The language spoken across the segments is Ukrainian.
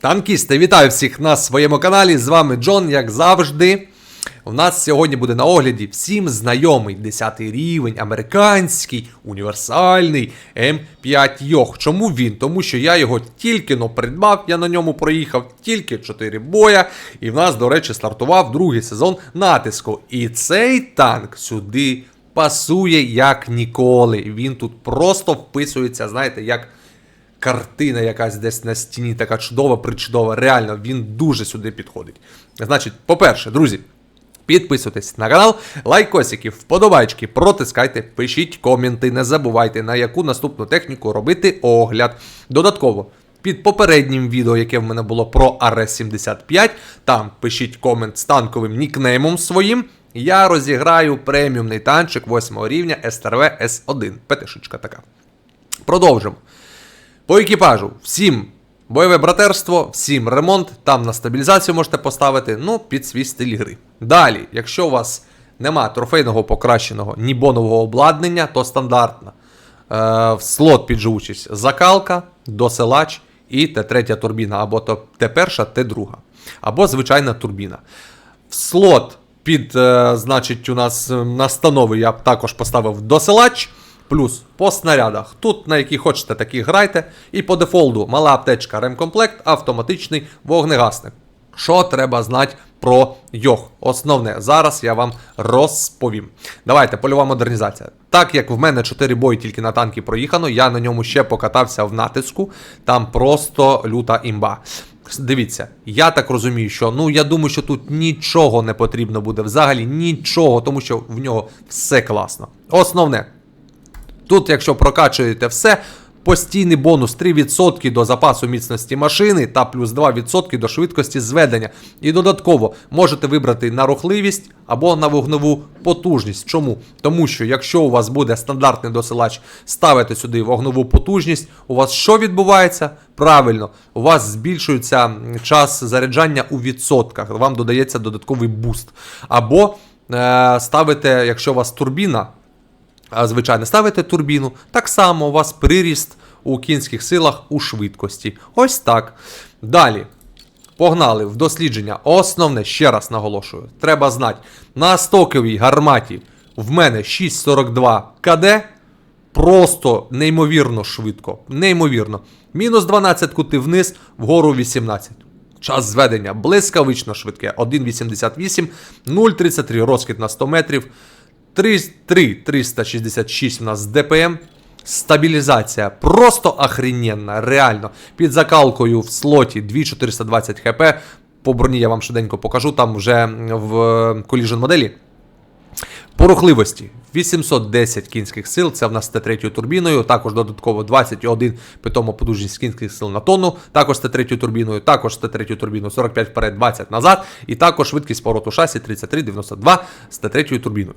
Танкісти, вітаю всіх на своєму каналі. З вами Джон, як завжди. У нас сьогодні буде на огляді всім знайомий 10 рівень, американський, універсальний М5 Йох. Чому він? Тому що я його тільки но придбав, я на ньому проїхав тільки 4 боя. І в нас, до речі, стартував другий сезон натиску. І цей танк сюди пасує як ніколи. Він тут просто вписується, знаєте, як картина якась десь на стіні, така чудова, причудова. Реально, він дуже сюди підходить. Значить, по-перше, друзі. Підписуйтесь на канал, лайкосики, вподобайки, протискайте, пишіть коменти, не забувайте, на яку наступну техніку робити огляд. Додатково, під попереднім відео, яке в мене було про АР-75, там пишіть комент з танковим нікнеймом своїм. Я розіграю преміумний танчик 8 рівня СТРВ С1. ПТшечка така. Продовжимо. По екіпажу, всім бойове братерство, всім ремонт, там на стабілізацію можете поставити, ну, під свій стиль гри. Далі, якщо у вас нема трофейного покращеного нібонового обладнання, то стандартно. Е, в слот під живучість закалка, досилач і Т3 турбіна, або Т1, Т2, або звичайна турбіна. В слот під, е, значить, у нас е, настанови я б також поставив досилач. Плюс по снарядах. Тут на які хочете, такі грайте. І по дефолту мала аптечка ремкомплект, автоматичний вогнегасник. Що треба знати про йох? Основне, зараз я вам розповім. Давайте, польова модернізація. Так як в мене 4 бої тільки на танки проїхано, я на ньому ще покатався в натиску. Там просто люта імба. Дивіться, я так розумію, що ну я думаю, що тут нічого не потрібно буде. Взагалі нічого, тому що в нього все класно. Основне. Тут, якщо прокачуєте все, постійний бонус 3% до запасу міцності машини та плюс 2% до швидкості зведення. І додатково можете вибрати на рухливість або на вогневу потужність. Чому? Тому що якщо у вас буде стандартний досилач, ставите сюди вогневу потужність, у вас що відбувається? Правильно, у вас збільшується час заряджання у відсотках, вам додається додатковий буст. Або е, ставите, якщо у вас турбіна, звичайно, ставите турбіну. Так само у вас приріст у кінських силах у швидкості. Ось так. Далі. Погнали в дослідження. Основне, ще раз наголошую, треба знати, на стоковій гарматі в мене 6,42 КД. Просто неймовірно швидко. Неймовірно. Мінус 12 кути вниз, вгору 18. Час зведення блискавично швидке. 1,88, 0,33 розкид на 100 метрів. 3, 366 у нас ДПМ. Стабілізація просто охрененна, реально. Під закалкою в слоті 2420 хп. По броні я вам швиденько покажу, там вже в Collision моделі. По рухливості 810 кінських сил, це в нас Т3 турбіною, також додатково 21 питомо подужність кінських сил на тонну, також з Т3 турбіною, також з Т3 турбіною 45 вперед, 20 назад, і також швидкість повороту шасі 33,92 з Т3 турбіною.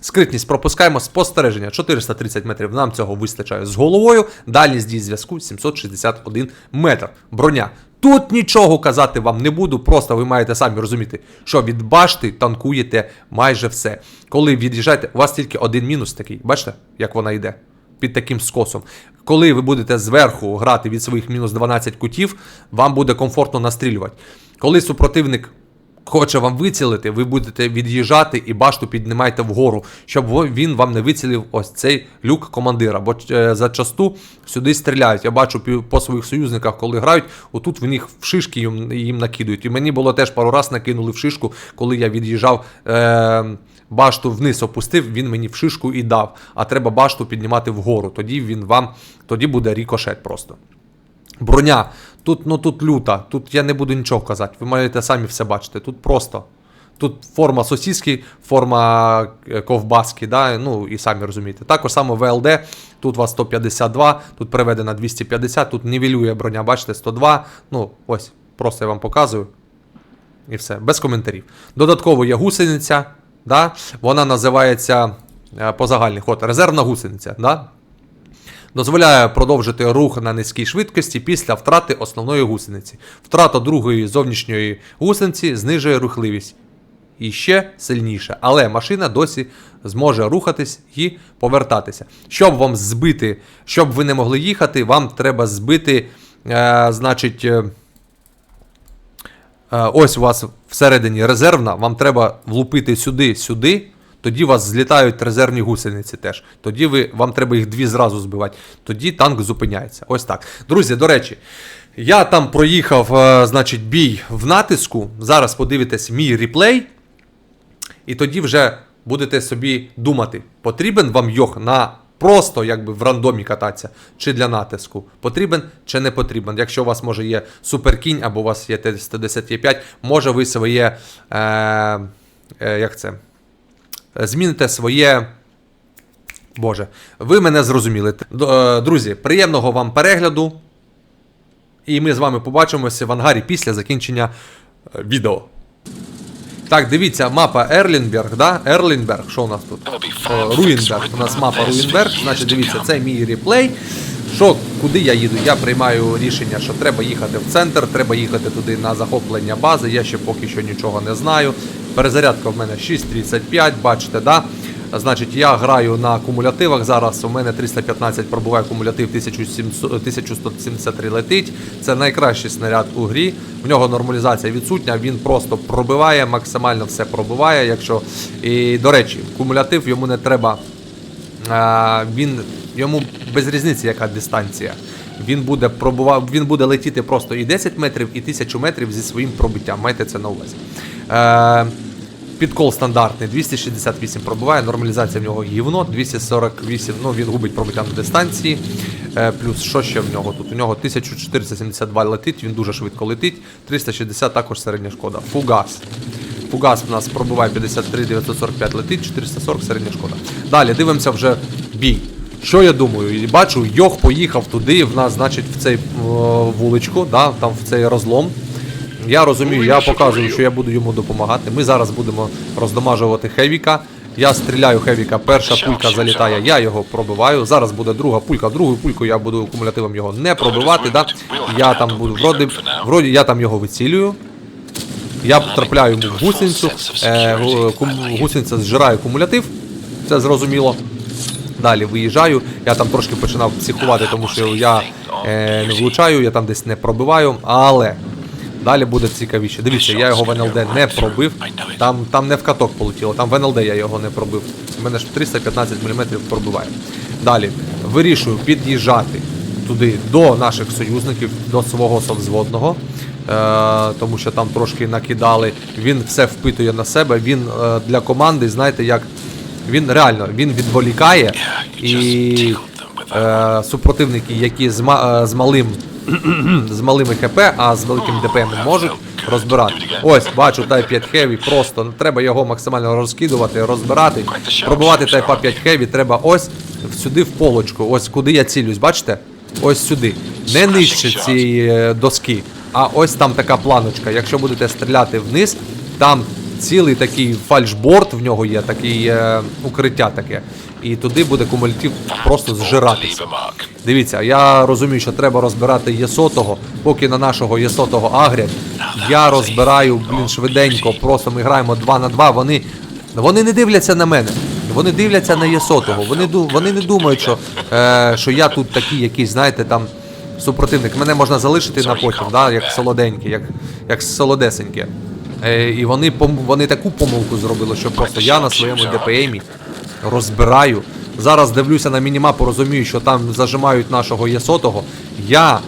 Скритність пропускаємо спостереження 430 метрів. Нам цього вистачає з головою. Дальність дії зв'язку 761 метр. Броня. Тут нічого казати вам не буду, просто ви маєте самі розуміти, що від башти танкуєте майже все. Коли від'їжджаєте, у вас тільки один мінус такий. Бачите, як вона йде? Під таким скосом. Коли ви будете зверху грати від своїх мінус 12 кутів, вам буде комфортно настрілювати. Коли супротивник хоче вам вицілити, ви будете від'їжджати і башту піднімайте вгору, щоб він вам не вицілив ось цей люк командира. Бо е, зачасту сюди стріляють. Я бачу по своїх союзниках, коли грають, отут в них в шишки їм, їм накидують. І мені було теж пару раз накинули в шишку, коли я від'їжджав. Е- Башту вниз опустив, він мені в шишку і дав. А треба башту піднімати вгору. Тоді він вам, тоді буде рікошет просто. Броня. Тут, ну тут люта. Тут я не буду нічого казати. Ви маєте самі все бачити. Тут просто. Тут форма сосіски, форма е, ковбаски, да? ну і самі розумієте. Також само ВЛД, тут у вас 152, тут переведена 250, тут нівелює броня, бачите, 102. Ну, ось, просто я вам показую. І все, без коментарів. Додатково є гусениця, да? вона називається е, по загальних, от резервна гусениця. Да? Дозволяє продовжити рух на низькій швидкості після втрати основної гусениці. Втрата другої зовнішньої гусениці знижує рухливість. І ще сильніше, але машина досі зможе рухатись і повертатися. Щоб вам збити, щоб ви не могли їхати, вам треба збити, е, значить, е, Е, ось у вас всередині резервна, вам треба влупити сюди, сюди. Тоді вас злітають резервні гусениці теж. Тоді ви, вам треба їх дві зразу збивати. Тоді танк зупиняється. Ось так. Друзі, до речі, я там проїхав, е, значить, бій в натиску. Зараз подивитесь мій реплей. І тоді вже будете собі думати, потрібен вам йог на просто якби в рандомі кататися, чи для натиску. Потрібен чи не потрібен. Якщо у вас може є суперкінь або у вас є Т-110 Е5, може ви своє. Е, е, як це? Е, Зміните своє. Боже, ви мене зрозуміли. Е, Друзі, приємного вам перегляду. І ми з вами побачимося в ангарі після закінчення е, відео. Так, дивіться, мапа Ерлінберг, да? Ерлінберг, що у нас тут? О, Руїнберг. У нас мапа Руїнберг. Значить, дивіться, це мій реплей. Що, куди я їду? Я приймаю рішення, що треба їхати в центр, треба їхати туди на захоплення бази. Я ще поки що нічого не знаю. Перезарядка в мене 6.35, бачите, да? Значить, я граю на кумулятивах зараз. У мене 315 пробуває кумулятив, 1700 1173 летить. Це найкращий снаряд у грі. В нього нормалізація відсутня, він просто пробиває, максимально все пробиває. Якщо... І, до речі, кумулятив йому не треба. Він, йому без різниці, яка дистанція. Він буде пробував, він буде летіти просто і 10 метрів, і 1000 метрів зі своїм пробиттям. Майте це на увазі. Е, Підкол стандартний 268 пробиває, нормалізація в нього гівно, 248, ну він губить пробиття на дистанції. Е, плюс що ще в нього тут? У нього 1472 летить, він дуже швидко летить, 360 також середня шкода. Фугас. Фугас в нас пробиває 53, 945 летить, 440 середня шкода. Далі дивимося вже бій. Що я думаю? Бачу, Йох поїхав туди, в нас, значить, в цей о, вуличку, да, там в цей розлом. Я розумію, я показую, що я буду йому допомагати. Ми зараз будемо роздамажувати Хевіка. Я стріляю Хевіка, перша пулька залітає, я його пробиваю. Зараз буде друга пулька, другу пульку я буду кумулятивом його не пробивати. Да? Я там буду вроді, вроді я там його вицілюю. Я потрапляю йому в гусеницю, е, гусениця зжирає кумулятив, це зрозуміло. Далі виїжджаю, я там трошки починав психувати, тому що я е, не влучаю, я там десь не пробиваю, але далі буде цікавіше. Дивіться, я його в НЛД не пробив, там, там не в каток полетіло, там в НЛД я його не пробив. У мене ж 315 мм пробиває. Далі вирішую під'їжджати туди до наших союзників, до свого совзводного. Е, тому що там трошки накидали. Він все впитує на себе. Він е, для команди, знаєте, як він реально він відволікає і е, супротивники, які з, ма- е, з малим з малими ХП, а з великим ДПМ можуть розбирати. Ось, бачу Type 5 Heavy, просто ну, треба його максимально розкидувати, розбирати. Пробувати Type 5 Heavy треба ось сюди в полочку. Ось куди я цілюсь, бачите? Ось сюди. Не нижче цієї е, доски, а ось там така планочка. Якщо будете стріляти вниз, там цілий такий фальшборд в нього є, такий е, укриття таке. І туди буде кумулятив просто зжиратися. Дивіться, я розумію, що треба розбирати єсотого, поки на нашого єсотого агрять. Я розбираю, блін, швиденько, просто ми граємо 2 на 2, вони, вони не дивляться на мене. Вони дивляться на єсотого. Вони, вони не думають, що, е, що я тут такий якийсь, знаєте, там супротивник. Мене можна залишити на потім, да, як солоденьке, як, як солодесеньке. Е, і вони, вони таку помилку зробили, що просто я на своєму ДПМі розбираю. Зараз дивлюся на мінімапу, розумію, що там зажимають нашого єсотого. Я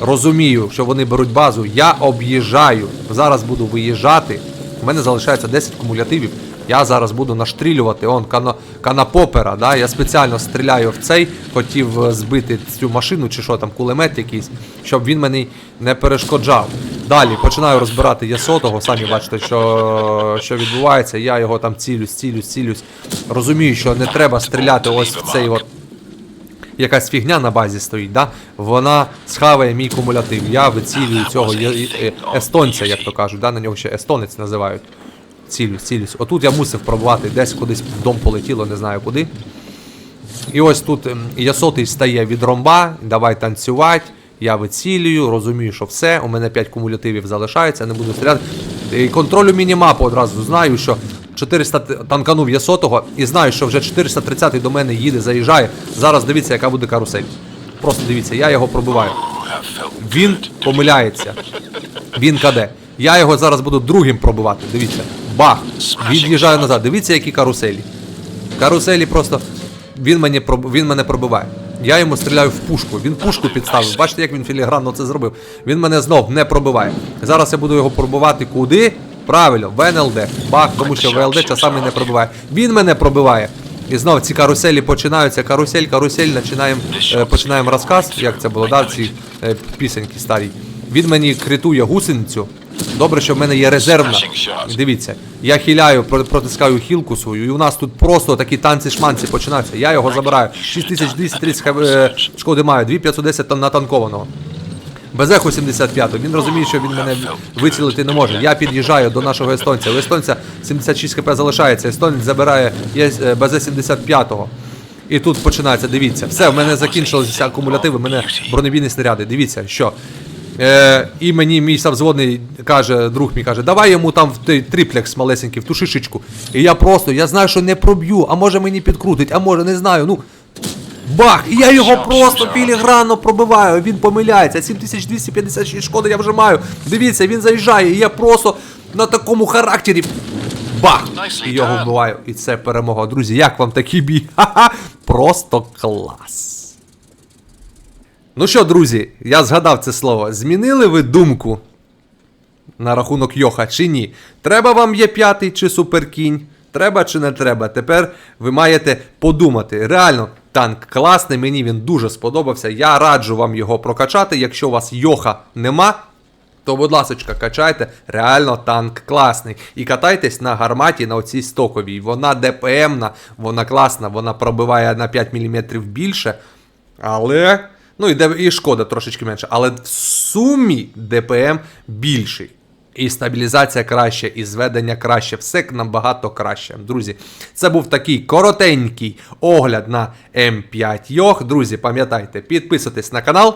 розумію, що вони беруть базу. Я об'їжджаю. Зараз буду виїжджати. У мене залишається 10 кумулятивів. Я зараз буду наштрілювати. Он кана, канапопера. Да? Я спеціально стріляю в цей, хотів е, збити цю машину чи що там, кулемет якийсь, щоб він мені не перешкоджав. Далі починаю розбирати Ясотого, самі бачите, що, що відбувається. Я його там цілюсь, цілюсь, цілюсь. Розумію, що не треба стріляти ось в цей от якась фігня на базі стоїть, да? вона схаває мій кумулятив. Я вицілюю цього естонця, як то кажуть, да? на нього ще естонець називають. Цілюсь, цілюсь. Отут я мусив пробувати, десь кудись в дом полетіло, не знаю куди. І ось тут ем, Ясотий стає від ромба, давай танцювати. Я вицілюю, розумію, що все. У мене 5 кумулятивів залишається, не буду стріляти. І контролю мінімапу одразу знаю, що 400 т- танканув Ясотого і знаю, що вже 430 до мене їде, заїжджає. Зараз дивіться, яка буде карусель. Просто дивіться, я його пробиваю. Він помиляється. Він каде. Я його зараз буду другим пробивати. Дивіться. Бах! Від'їжджаю назад. Дивіться, які каруселі. Каруселі просто. Він, мені, він мене пробиває. Я йому стріляю в пушку. Він пушку підставив. Бачите, як він філігранно це зробив. Він мене знов не пробиває. Зараз я буду його пробивати куди? Правильно, в НЛД. Бах, тому що ВЛД часами не пробиває. Він мене пробиває. І знов ці каруселі починаються. Карусель, карусель, починаємо, е, починаємо розказ, як це було, да, ці е, пісеньки старі. Він мені критує гусеницю. Добре, що в мене є резервна. Дивіться, я хиляю, про- протискаю хілку свою, і у нас тут просто такі танці-шманці починаються. Я його забираю. 6230 хав- е, шкоди маю, 2510 тонн натанкованого. Без еху 75 Він розуміє, що він мене вицілити не може. Я під'їжджаю до нашого естонця. У естонця 76 хп залишається. Естонець забирає е, без 75 І тут починається, дивіться, все, в мене закінчилися акумулятиви, в мене бронебійні снаряди. Дивіться, що. Е, і мені мій совзводний каже, друг мій каже, давай йому там в той триплекс малесенький, в ту шишечку. І я просто, я знаю, що не проб'ю, а може мені підкрутить, а може не знаю. Ну, Бах! І я його просто філігранно пробиваю. Він помиляється. 7256 шкоди я вже маю. Дивіться, він заїжджає, і я просто на такому характері. Бах! І його вбиваю. І це перемога. Друзі, як вам такий бій? Ха-ха! Просто клас. Ну що, друзі, я згадав це слово. Змінили ви думку на рахунок Йоха чи ні? Треба вам є п'ятий чи суперкінь? Треба чи не треба? Тепер ви маєте подумати. Реально, танк класний, мені він дуже сподобався. Я раджу вам його прокачати. Якщо у вас Йоха нема, то, будь ласочка, качайте. Реально танк класний. І катайтесь на гарматі на оцій стоковій. Вона ДПМна, вона класна, вона пробиває на 5 мм більше. Але. Ну і, де, і шкода трошечки менше. Але в сумі ДПМ більший. І стабілізація краще, і зведення краще, все набагато краще. Друзі, це був такий коротенький огляд на М5 Йох. Друзі, пам'ятайте, підписуйтесь на канал,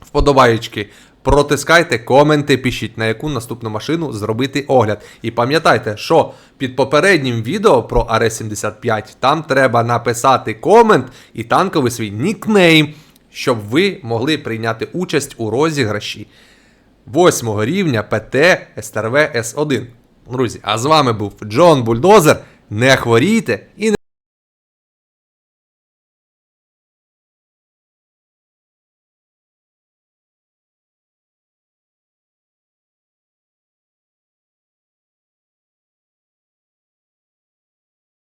вподобаєчки, протискайте, коменти, пишіть, на яку наступну машину зробити огляд. І пам'ятайте, що під попереднім відео про АР-75 там треба написати комент і танковий свій нікнейм, щоб ви могли прийняти участь у розіграші 8 рівня ПТ СТРВ С1. Друзі, а з вами був Джон Бульдозер. Не хворійте і не